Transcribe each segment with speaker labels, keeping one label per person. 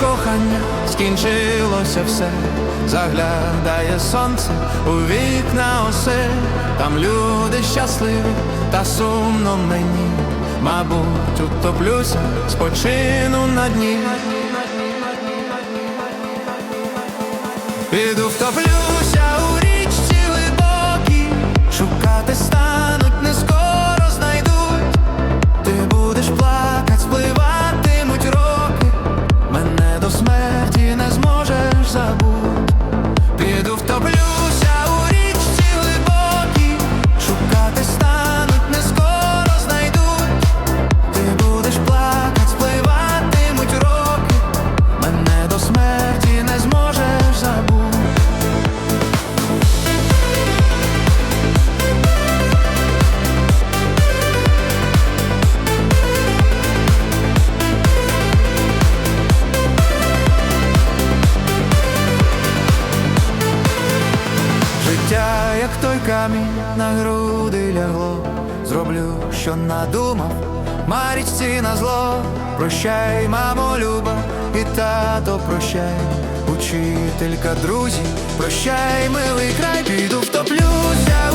Speaker 1: кохання скінчилося все, заглядає сонце у вікна осе, там люди щасливі, та сумно мені, мабуть, утоплюся, спочину на дні. Піду втоплюся камінь на груди лягло, зроблю, що надумав, марічці на зло, прощай, мамо, люба, і тато, прощай, учителька, друзі, прощай, милий край, піду втоплюся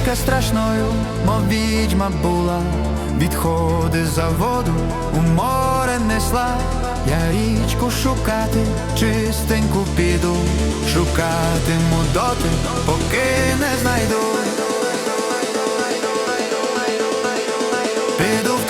Speaker 1: Дівчинка страшною, мов відьма була, відходи за воду у море несла, я річку шукати, чистеньку піду, шукатиму доти, поки не знайду. Піду в